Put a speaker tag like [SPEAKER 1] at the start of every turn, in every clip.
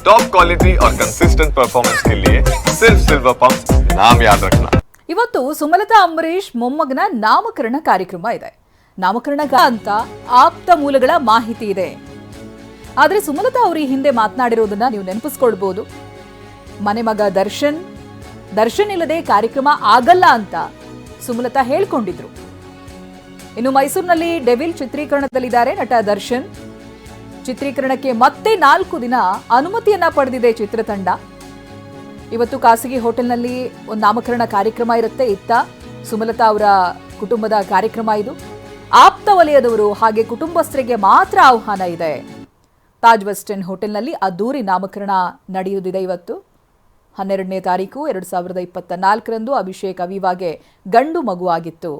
[SPEAKER 1] Top quality और consistent performance के लिए सिर्फ सिल्वर पंप नाम याद रखना
[SPEAKER 2] ಇವತ್ತು ಸುಮಲತಾ ಅಂಬರೀಶ್ ಮೊಮ್ಮಗನ ನಾಮಕರಣ ಕಾರ್ಯಕ್ರಮ ಇದೆ ನಾಮಕರಣ ಅಂತ ಆಪ್ತ ಮೂಲಗಳ ಮಾಹಿತಿ ಇದೆ ಆದ್ರೆ ಸುಮಲತಾ ಅವರು ಈ ಹಿಂದೆ ಮಾತನಾಡಿರೋದನ್ನ ನೀವು ನೆನಪಿಸ್ಕೊಳ್ಬಹುದು ಮನೆ ಮಗ ದರ್ಶನ್ ದರ್ಶನ್ ಇಲ್ಲದೆ ಕಾರ್ಯಕ್ರಮ ಆಗಲ್ಲ ಅಂತ ಸುಮಲತಾ ಹೇಳ್ಕೊಂಡಿದ್ರು ಇನ್ನು ಮೈಸೂರಿನಲ್ಲಿ ಡೆವಿಲ್ ಚಿತ್ರೀಕರಣದಲ್ಲಿದ್ದಾರೆ ನಟ ದರ್ಶನ್ ಚಿತ್ರೀಕರಣಕ್ಕೆ ಮತ್ತೆ ನಾಲ್ಕು ದಿನ ಅನುಮತಿಯನ್ನ ಪಡೆದಿದೆ ಚಿತ್ರತಂಡ. ಇವತ್ತು ಖಾಸಗಿ ಹೋಟೆಲ್ನಲ್ಲಿ ಒಂದು ನಾಮಕರಣ ಕಾರ್ಯಕ್ರಮ ಇರುತ್ತೆ. ಇತ್ತ ಸುಮಲತಾ ಅವರ ಕುಟುಂಬದ ಕಾರ್ಯಕ್ರಮ ಇದು. ಆಪ್ತ ವಲಯದವರು ಹಾಗೆ ಕುಟುಂಬಸ್ಥರಿಗೆ ಮಾತ್ರ ಆಹ್ವಾನ ಇದೆ. ತಾಜ್ ವೆಸ್ಟರ್ನ್ ಹೋಟೆಲ್ನಲ್ಲಿ ಅದ್ದೂರಿ ನಾಮಕರಣ ನಡೆಯುವುದಿದೆ ಇವತ್ತು. ಹನ್ನೆರಡನೇ ತಾರೀಕು ಎರಡು ಸಾವಿರದ ಇಪ್ಪತ್ತ ನಾಲ್ಕರಂದು ಅಭಿಷೇಕ್ ಅವಿವಾಗೆ ಗಂಡು ಮಗುವಾಗಿತ್ತು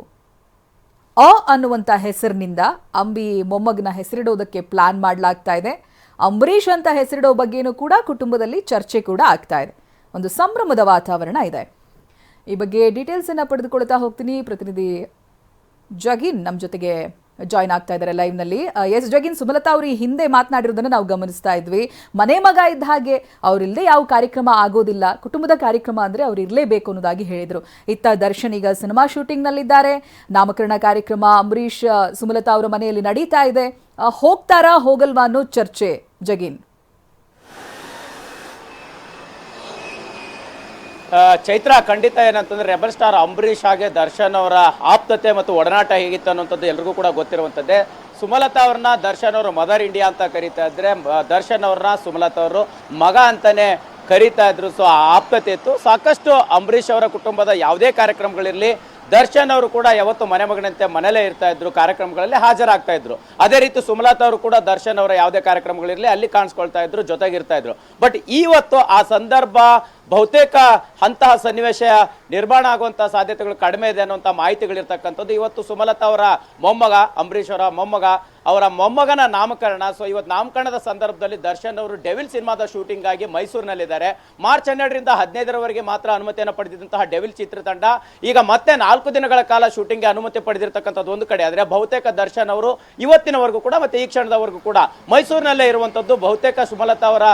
[SPEAKER 2] ಅ ಅನ್ನುವಂಥ ಹೆಸರಿನಿಂದ ಅಂಬಿ ಮೊಮ್ಮಗನ ಹೆಸರಿಡೋದಕ್ಕೆ ಪ್ಲಾನ್ ಮಾಡಲಾಗ್ತಾ ಇದೆ. ಅಂಬರೀಷ್ ಅಂತ ಹೆಸರಿಡೋ ಬಗ್ಗೆನೂ ಕೂಡ ಕುಟುಂಬದಲ್ಲಿ ಚರ್ಚೆ ಕೂಡ ಆಗ್ತಾ ಇದೆ. ಒಂದು ಸಂಭ್ರಮದ ವಾತಾವರಣ ಇದೆ. ಈ ಬಗ್ಗೆ ಡೀಟೇಲ್ಸ್ ಅನ್ನ ಪಡೆದುಕೊಳ್ತಾ ಹೋಗ್ತೀನಿ. ಪ್ರತಿನಿಧಿ ಜಗಿನ್ ನಮ್ಮ ಜೊತೆಗೆ ಜಾಯ್ನ್ ಆಗ್ತಾ ಇದ್ದಾರೆ ಲೈವ್ನಲ್ಲಿ. ಎಸ್ ಜಗಿನ್, ಸುಮಲತಾ ಅವರು ಹಿಂದೆ ಮಾತನಾಡಿರೋದನ್ನ ನಾವು ಗಮನಿಸ್ತಾ ಇದ್ವಿ. ಮನೆ ಮಗ ಇದ್ದ ಹಾಗೆ ಅವರಿಲ್ಲದೆ ಯಾವ ಕಾರ್ಯಕ್ರಮ ಆಗೋದಿಲ್ಲ. ಕುಟುಂಬದ ಕಾರ್ಯಕ್ರಮ ಅಂದ್ರೆ ಅವ್ರು ಇರಲೇಬೇಕು ಅನ್ನೋದಾಗಿ ಹೇಳಿದ್ರು. ಇತ್ತ ದರ್ಶನ್ ಈಗ ಸಿನಿಮಾ ಶೂಟಿಂಗ್ನಲ್ಲಿದ್ದಾರೆ ನಾಮಕರಣ ಕಾರ್ಯಕ್ರಮ ಅಂಬರೀಷ್ ಸುಮಲತಾ ಅವರ ಮನೆಯಲ್ಲಿ ನಡೀತಾ ಇದೆ. ಹೋಗ್ತಾರಾ ಹೋಗಲ್ವಾ ಅನ್ನೋ ಚರ್ಚೆ, ಜಗಿನ್?
[SPEAKER 3] ಚೈತ್ರ ಖಂಡಿತ ಏನಂತಂದ್ರೆ ರೆಬಲ್ ಸ್ಟಾರ್ ಅಂಬರೀಷ್ ಹಾಗೆ ದರ್ಶನ್ ಅವರ ಆಪ್ತತೆ ಮತ್ತು ಒಡನಾಟ ಹೇಗಿತ್ತು ಅನ್ನೋಂಥದ್ದು ಎಲ್ರಿಗೂ ಕೂಡ ಗೊತ್ತಿರುವಂಥದ್ದೇ. ಸುಮಲತಾ ಅವ್ರನ್ನ ದರ್ಶನ್ ಅವರು ಮದರ್ ಇಂಡಿಯಾ ಅಂತ ಕರೀತಾ ಇದ್ರೆ ದರ್ಶನ್ ಅವ್ರನ್ನ ಸುಮಲತಾ ಅವರು ಮಗ ಅಂತಾನೆ ಕರೀತಾ ಇದ್ರು. ಸೊ ಆ ಆಪ್ತತೆ ಇತ್ತು. ಸಾಕಷ್ಟು ಅಂಬರೀಷ್ ಅವರ ಕುಟುಂಬದ ಯಾವುದೇ ಕಾರ್ಯಕ್ರಮಗಳಿರಲಿ, ದರ್ಶನ್ ಅವರು ಕೂಡ ಯಾವತ್ತು ಮನೆ ಮಗನಂತೆ ಮನೇಲೇ ಇರ್ತಾ ಇದ್ರು, ಕಾರ್ಯಕ್ರಮಗಳಲ್ಲಿ ಹಾಜರಾಗ್ತಾ ಇದ್ರು. ಅದೇ ರೀತಿ ಸುಮಲತಾ ಅವರು ಕೂಡ ದರ್ಶನ್ ಅವರ ಯಾವುದೇ ಕಾರ್ಯಕ್ರಮಗಳಿರಲಿ, ಅಲ್ಲಿ ಕಾಣಿಸ್ಕೊಳ್ತಾ ಇದ್ರು, ಜೊತೆಗಿರ್ತಾ ಇದ್ರು. ಬಟ್ ಇವತ್ತು ಆ ಸಂದರ್ಭ ಬಹುತೇಕ ಅಂತಹ ಸನ್ನಿವೇಶ ನಿರ್ಮಾಣ ಆಗುವಂತಹ ಸಾಧ್ಯತೆಗಳು ಕಡಿಮೆ ಇದೆ ಅನ್ನುವಂಥ ಮಾಹಿತಿಗಳಿರ್ತಕ್ಕಂಥದ್ದು. ಇವತ್ತು ಸುಮಲತಾ ಅವರ ಮೊಮ್ಮಗ, ಅಂಬರೀಷ್ ಅವರ ಮೊಮ್ಮಗ, ಅವರ ಮೊಮ್ಮಗನ ನಾಮಕರಣ. ಸೊ ಇವತ್ತು ನಾಮಕರಣದ ಸಂದರ್ಭದಲ್ಲಿ ದರ್ಶನ್ ಅವರು ಡೆವಿಲ್ ಸಿನಿಮಾದ ಶೂಟಿಂಗ್ ಆಗಿ ಮೈಸೂರಿನಲ್ಲಿದ್ದಾರೆ. ಮಾರ್ಚ್ ಹನ್ನೆರಡರಿಂದ ಹದಿನೈದರವರೆಗೆ ಮಾತ್ರ ಅನುಮತಿಯನ್ನು ಪಡೆದಿದ್ದಂತಹ ಡೆವಿಲ್ ಚಿತ್ರತಂಡ ಈಗ ಮತ್ತೆ ನಾಲ್ಕು ದಿನಗಳ ಕಾಲ ಶೂಟಿಂಗ್ಗೆ ಅನುಮತಿ ಪಡೆದಿರತಕ್ಕಂಥದ್ದು ಒಂದು ಕಡೆ. ಆದರೆ ಬಹುತೇಕ ದರ್ಶನ್ ಅವರು ಇವತ್ತಿನವರೆಗೂ ಕೂಡ ಮತ್ತೆ ಈ ಕ್ಷಣದವರೆಗೂ ಕೂಡ ಮೈಸೂರಿನಲ್ಲೇ ಇರುವಂಥದ್ದು. ಬಹುತೇಕ ಸುಮಲತಾ ಅವರ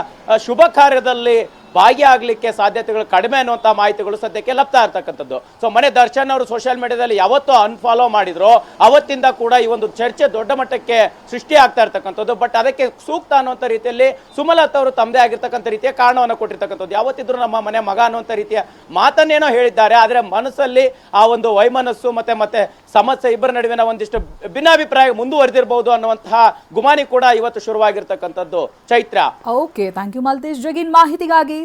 [SPEAKER 3] ಶುಭ ಕಾರ್ಯದಲ್ಲಿ ಭಾಗಿಯಾಗಲಿಕ್ಕೆ ಸಾಧ್ಯತೆಗಳು ಕಡಿಮೆ ಅನ್ನುವಂಥ ಮಾಹಿತಿಗಳು ಸದ್ಯಕ್ಕೆ ಲಭ್ಯ ಇರ್ತಕ್ಕಂಥದ್ದು. ಸೊ ಮನೆ ದರ್ಶನ್ ಅವರು ಸೋಷಿಯಲ್ ಮೀಡಿಯಾದಲ್ಲಿ ಯಾವತ್ತೂ ಅನ್ಫಾಲೋ ಮಾಡಿದ್ರು. ಅವತ್ತಿಂದ ಕೂಡ ಈ ಒಂದು ಚರ್ಚೆ ದೊಡ್ಡ ಮಟ್ಟಕ್ಕೆ ಸೃಷ್ಟಿ ಆಗ್ತಾ ಇರ್ತಕ್ಕಂಥದ್ದು. ಬಟ್ ಅದಕ್ಕೆ ಸೂಕ್ತ ಅನ್ನುವಂಥ ರೀತಿಯಲ್ಲಿ ಸುಮಲತಾ ಅವರು ತಮ್ಮದೇ ಆಗಿರ್ತಕ್ಕಂಥ ರೀತಿಯ ಕಾರಣವನ್ನು ಕೊಟ್ಟಿರ್ತಕ್ಕಂಥದ್ದು. ಯಾವತ್ತಿದ್ರು ನಮ್ಮ ಮನೆ ಮಗ ಅನ್ನುವಂಥ ರೀತಿಯ ಮಾತನ್ನೇನೋ ಹೇಳಿದ್ದಾರೆ. ಆದರೆ ಮನಸ್ಸಲ್ಲಿ ಆ ಒಂದು ವೈಮನಸ್ಸು ಮತ್ತೆ ಮತ್ತೆ ಸಮಸ್ಯೆ ಇಬ್ಬರ ನಡುವಿನ ಒಂದಿಷ್ಟು ಭಿನ್ನಾಭಿಪ್ರಾಯ ಮುಂದುವರೆದಿರಬಹುದು ಅನ್ನುವಂತಹ ಗುಮಾನಿ ಕೂಡ ಇವತ್ತು ಶುರುವಾಗಿರ್ತಕ್ಕಂಥದ್ದು. Chaitra.
[SPEAKER 2] Okay thank you Maltesh Jagin, ಮಾಹಿತಿಗಾಗಿ